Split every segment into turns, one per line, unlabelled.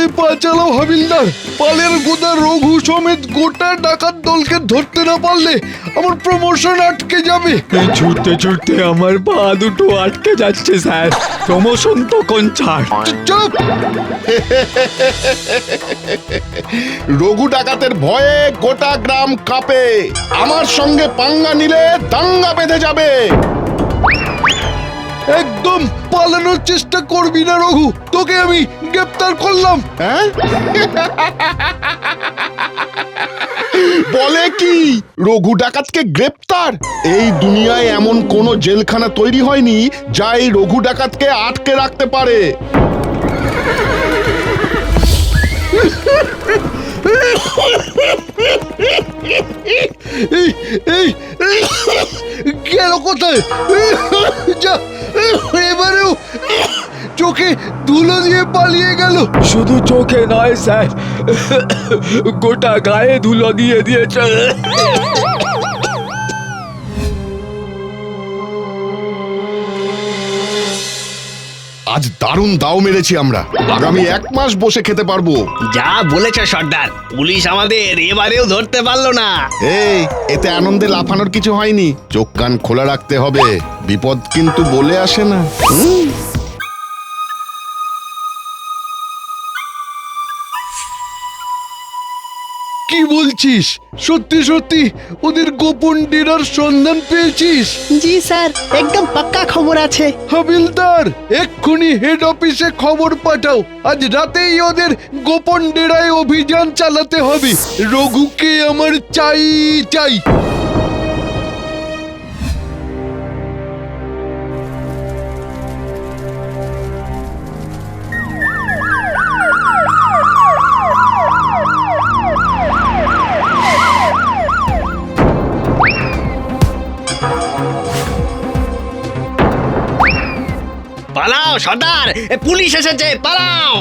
জোরে পা চালাও হাবিলদার। পালের গোদা রঘু সমেত গোটা ডাকাত দলকে ধরতে না পারলে আমার প্রমোশন আটকে যাবে।
এই ছুটতে ছুটতে আমার পা দুটো আটকে যাচ্ছে স্যার। প্রমোশন তো কোন ছাড়
চুপ!
রঘু ডাকাতের ভয়ে গোটা গ্রাম কাঁপে। আমার সঙ্গে পাঙ্গা নিলে দাঙ্গা বেঁধে যাবে।
একদম পালানোর চেষ্টা করবি না, রঘু। তোকে আমি গ্রেপ্তার করলাম।
হ্যাঁ? বলে কি? রঘু ডাকাতকে গ্রেপ্তার? এই দুনিয়ায় এমন কোন জেলখানা তৈরি হয়নি যা এই রঘু ডাকাতকে আটকে রাখতে পারে।
শুধু চোখে নয় স্যার। গোটা গায়ে ধুলো দিয়ে দিয়েছে।
আজ দারুণ দাও মেরেছি আমরা। আগামী এক মাস বসে খেতে পারব।
যা বলেছে সর্দার পুলিশ আমাদের এবারেও ধরতে পারল না।
এই এতে আনন্দে লাফানোর কিছু হয়নি। চোখ কান খোলা রাখতে হবে। বিপদ কিন্তু বলে আসে না।
কি বলছিস? সত্যি সত্যি ওদের গোপন ডেরার সন্ধান পেয়েছিস?
জি স্যার একদম পাক্কা খবর আছে।
হাবিলদার এক্ষুনি হেড অফিসে খবর পাঠাও। আজ রাতেই ওদের গোপন ডেরায় অভিযান চালাতে হবে। রঘুকে আমার চাই চাই।
সর্দার পুলিশ এসেছে, পালাও।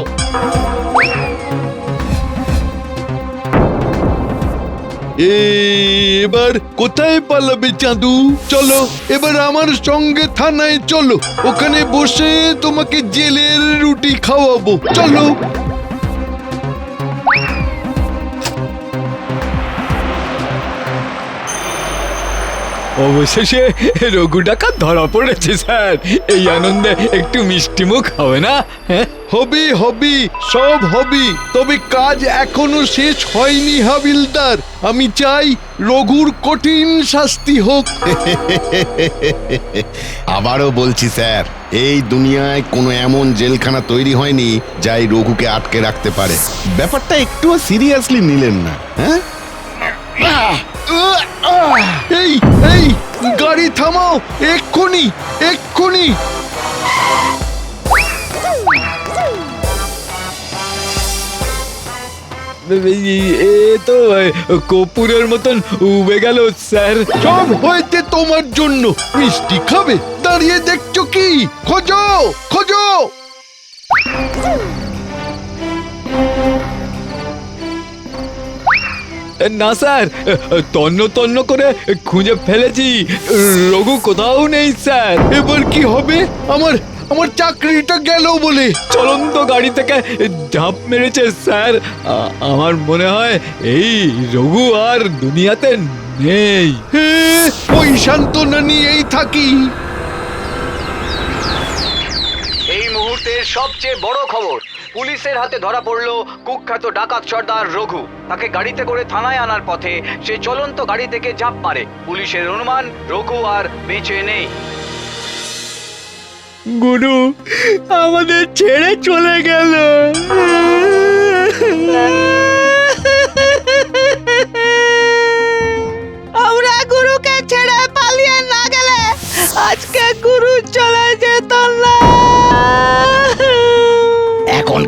এবার কোথায় পালাবে চাঁদু চলো, এবার আমার সঙ্গে থানায় চলো। ওখানে বসে তোমাকে জেলের রুটি খাওয়াবো। চলো।
অবশেষে রঘু ডাকাত ধরা পড়েছে স্যার। এই আনন্দে একটু মিষ্টি মুখ হবে না? হ্যাঁ?
হবি হবি সব হবি তবে কাজ এখনও শেষ হয়নি হাবিলদার। আমি চাই রঘুর কঠিন শাস্তি হোক।
আবারও বলছি স্যার এই দুনিয়ায় কোনো এমন জেলখানা তৈরি হয়নি যাই রঘুকে আটকে রাখতে পারে। ব্যাপারটা একটুও সিরিয়াসলি নিলেন না হ্যাঁ?
এই এই গাড়ি থামাও এক্ষুনি এক্ষুনি।
এ তো এ, কর্পূরের মতন উবে গেল স্যার।
সব হয়েছে তোমার জন্য। মিষ্টি খাবে দাঁড়িয়ে দেখছ কি? খোঁজো খোঁজো।
না স্যার। তন্ন তন্ন করে খুঁজে ফেলেছি। রঘু কোথাও নেই স্যার।
এবার কি হবে? আমার আমার চাকরিটা গেল বলে।
চলন্ত গাড়ি থেকে ঝাঁপ মেরেছে স্যার। আমার মনে হয় এই রঘু আর দুনিয়াতে নেই।
ওই সান্ত্বনা নিয়েই থাকি।
এই মুহূর্তের সবচেয়ে বড় খবর পুলিশের হাতে ধরা পড়ল কুখ্যাত ডাকাত সর্দার রঘু। তাকে গাড়িতে করে থানায় আনার পথে সে চলন্ত গাড়ি থেকে ঝাঁপ মারে। পুলিশের অনুমান রঘু আর বেঁচে নেই।
গুরু আমাদের ছেড়ে চলে গেল।
আমরা গুরুকে ছেড়ে পালিয়ে না গেলে আজকে গুরু চলে যেত না।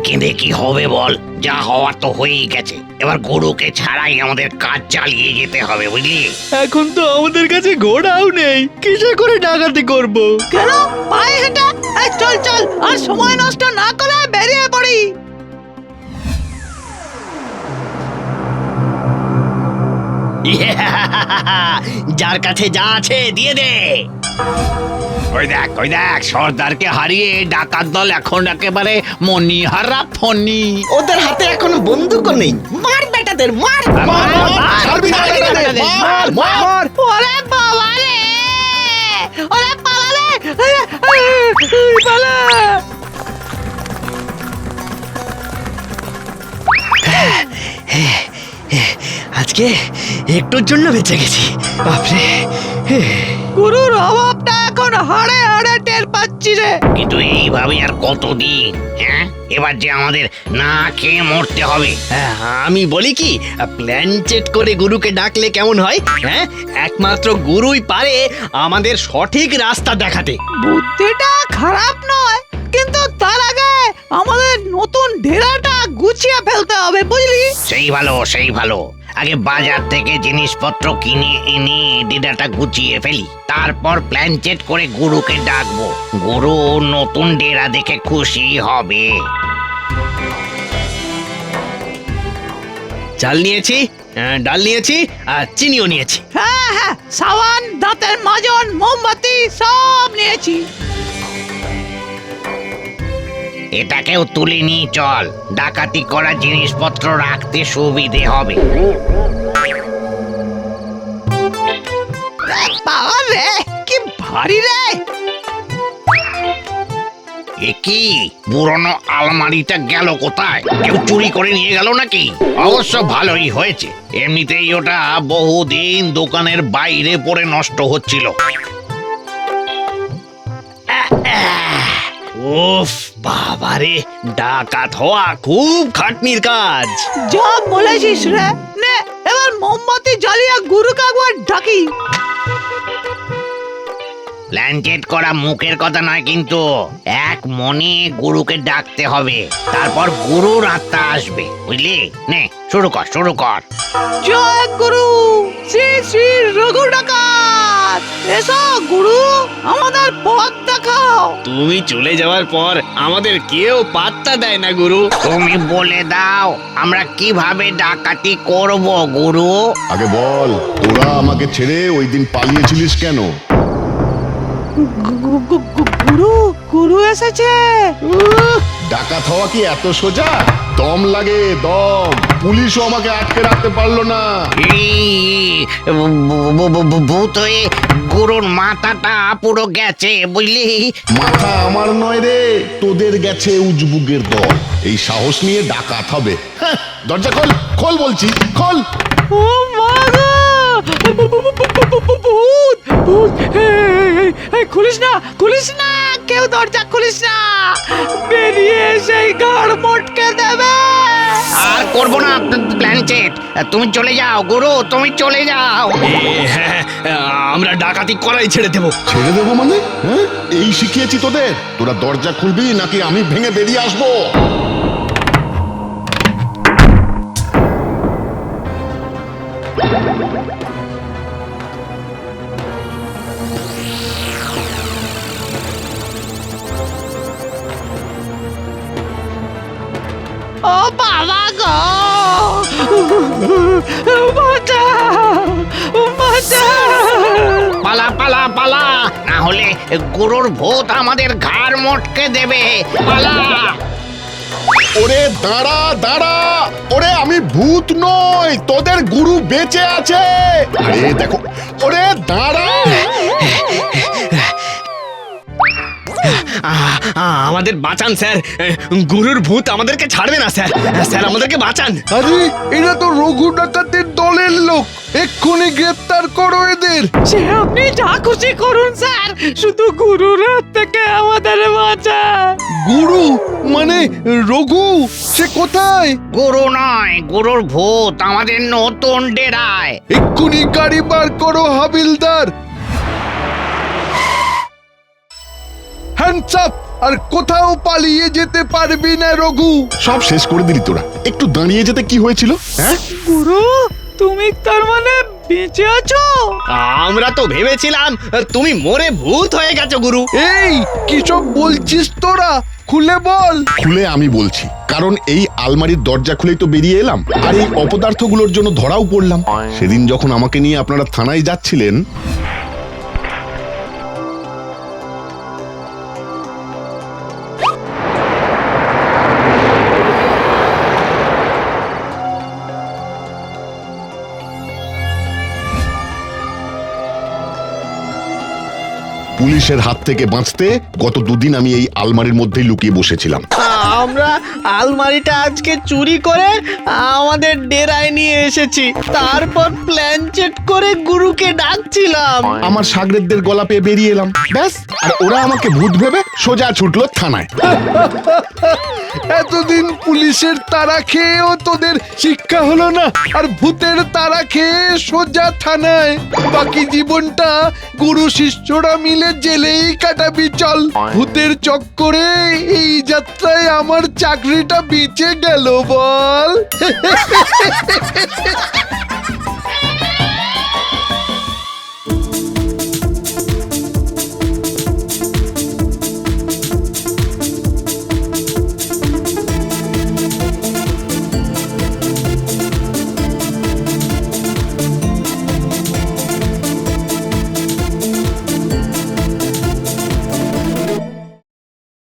কেঁদে কি হবে বল? যা হওয়ার তো হয়েই গেছে। এবার গরুকে ছাড়াই আমাদের কাজ চালিয়ে যেতে হবে বুঝলি?
এখন তো আমাদের কাছে ঘোড়াও নেই। কিসে করে ডাকাতি করব?
কেন? পায়ে হেঁটে? এই চল চল। আর সময় নষ্ট না করে বেরিয়ে পড়ি।
যার কাছে যা আছে দিয়ে দে। ওই দেখ ওই দেখ সর্দারকে হারিয়ে ডাকাত দল এখন একেবারে মনিহারা ফনি
ওদের হাতে এখন বন্দুকও নেই। মার বেটাদের মার
ছাড়বি না বেটাদের, মার, মার।
ওরে বাবা রে! ওরে বাবা রে! পালা
আজকে একটুর জন্য বেঁচে গেছি। বাপরে।
গুরুর অভাবটা এখন হাড়ে হাড়ে টের পাচ্ছি রে।
কিন্তু এইভাবে আর কতদিন হ্যাঁ? এবার যে আমাদের না খেয়ে মরতে হবে।
হ্যাঁ, আমি বলি কি প্ল্যান চেট করে গুরুকে ডাকলে কেমন হয় হ্যাঁ? একমাত্র গুরুই পারে আমাদের সঠিক রাস্তা দেখাতে।
বুদ্ধিটা খারাপ নয় কিন্তু তার আগে আমাদের নতুন ঢেরাটা গুছিয়ে ফেলতে হবে বুঝলি?
সেই ভালো সেই ভালো। আগে বাজার থেকে জিনিসপত্র কিনে এনে ডেটাটা গুছিয়ে ফেলি। তারপর প্ল্যান চেট করে গুরুকে ডাকবো। গুরু নতুন ডেরা দেখে খুশি হবে।
চাল নিয়েছি আহ, ডাল নিয়েছি আর চিনিও নিয়েছি।
হ্যাঁ হ্যাঁ সাবান দাঁতের মাজন মোমবাতি সব নিয়েছি।
এটাকেও তুলে নিয়ে চল। ডাকাতি করা জিনিসপত্র রাখতে সুবিধে হবে।
রে কি ভারী রে!
এ কি? পুরনো আলমারিটা গেল কোথায়? কেউ চুরি করে নিয়ে গেল নাকি? অবশ্য ভালোই হয়েছে। এমনিতেই ওটা বহুদিন দোকানের বাইরে পড়ে নষ্ট হচ্ছিল।
উফ বাবারে ডাকাত হওয়া খুব খাটনির কাজ।
যা বলেছিস রে নে এবার মোমবাতি জ্বালিয়ে একবার ডাকি।
প্ল্যানচেট করা মুখের কথা নয় কিন্তু এক মনে গুরুকে ডাকতে হবে তারপর গুরুর আত্মা আসবে বুঝলি? নে শুরু কর শুরু কর।
জয় গুরু শ্রী শ্রী রঘু ডাকাত এসো গুরু আমাদের পথ দেখাও।
তুমি চলে যাওয়ার পর আমাদের কেউ পাত্তা দেয় না গুরু।
তুমি বলে দাও আমরা কীভাবে ডাকাতি করব গুরু?
আগে বল তোরা আমাকে ছেড়ে ওই দিন পালিয়েছিলিস কেন?
গুরু গুরু এসেছে
উহ, ডাকাত হওয়া কি এত সোজা দম লাগে দম পুলিশও আমাকে আটকে রাখতে পারল না
এই, ভূত হয়ে গুরুর মাথাটা পুরো গেছে বুঝলি
মাথা আমার নয় রে তোদের গেছে উজবুগের দল এই সাহস নিয়ে ডাকাত হবে হ্যাঁ, দরজা খোল খোল বলছি খোল
ও মা গো! ভূত ভূত এই, এই, এই, খুলিস না খুলিস না কেউ দরজা খুলিস না। বেরিয়ে সেই গাড় মটকে দেবে।
আর করব না প্ল্যানচেট তুমি চলে যাও গুরু তুমি চলে যাও।
হ্যাঁ আমরা ডাকাতি করাই ছেড়ে দেবো।
ছেড়ে দেবো মানে? হ্যাঁ? এই শিখিয়েছি তোদের। তোরা দরজা খুলবি নাকি আমি ভেঙে বেরিয়ে আসব?
ও বাবা গো!
পালা পালা পালা। না হলে গুরুর ভূত আমাদের ঘাড় মটকে দেবে। পালা।
ওরে দাঁড়া দাঁড়া। ওরে আমি ভূত নই তোদের গুরু বেঁচে আছে। আরে দেখো ওরে দাঁড়া।
আমাদের বাঁচান স্যার। গুরুর ভূত আমাদেরকে ছাড়বে না স্যার। স্যার আমাদেরকে বাঁচান।
আরে এরা তো রঘু ডাকাতের দলের লোক। এক্ষুনি গ্রেপ্তার করো এদের।
সে আপনি যা খুশি করুন স্যার। শুধু গুরুর হাত থেকে আমাদের বাঁচান।
গুরু? মানে রঘু? সে কোথায়?
গুরু নয় গুরুর ভূত আমাদের নতুন ডেরায়।
এক্ষুনি গাড়ি বার করো হাবিলদার। হ্যান্ডস আপ আর কোথাও পালিয়ে যেতে পারবি না রঘু।
সব শেষ করে দিলি তোরা। একটু দাঁড়িয়ে যেতে কি হয়েছিল হ্যাঁ?
গুরু তুমি তার মানে বেঁচে আছো?
আমরা তো ভেবেছিলাম তুমি মরে ভূত হয়ে গেছো গুরু।
এই কি সব বলছিস তোরা? খুলে বল।
খুলে আমি বলছি কারণ এই আলমারির দরজা খুলেই তো বেরিয়ে এলাম আর এই অপদার্থগুলোর জন্য ধরাও পড়লাম। সেদিন যখন আমাকে নিয়ে আপনারা থানায় যাচ্ছিলেন পুলিশের হাত থেকে বাঁচতে গত দুদিন আমি এই আলমারির মধ্যেই লুকিয়ে বসেছিলাম।
আমরা আলমারিটা আজকে চুরি করে আমাদের ডেরায় নিয়ে এসেছি। তারপর প্ল্যান চেট করে গুরুকে ডাকছিলাম।
আমার সাগরেদদের গলা পেয়ে বেরিয়ে এলাম। ব্যাস আর ওরা আমাকে ভূত ভেবে সোজা ছুটলো থানায়।
এতদিন পুলিশের তারা খেয়েও তোদের শিক্ষা হলো না আর ভূতের তারা খেয়ে সোজা থানায়। বাকি জীবনটা গুরু শিষ্যরা মিলে জেলেই কাটাবি চল। ভূতের চক্করে এই যাত্রায় আমার চাকরিটা বেঁচে গেল বল।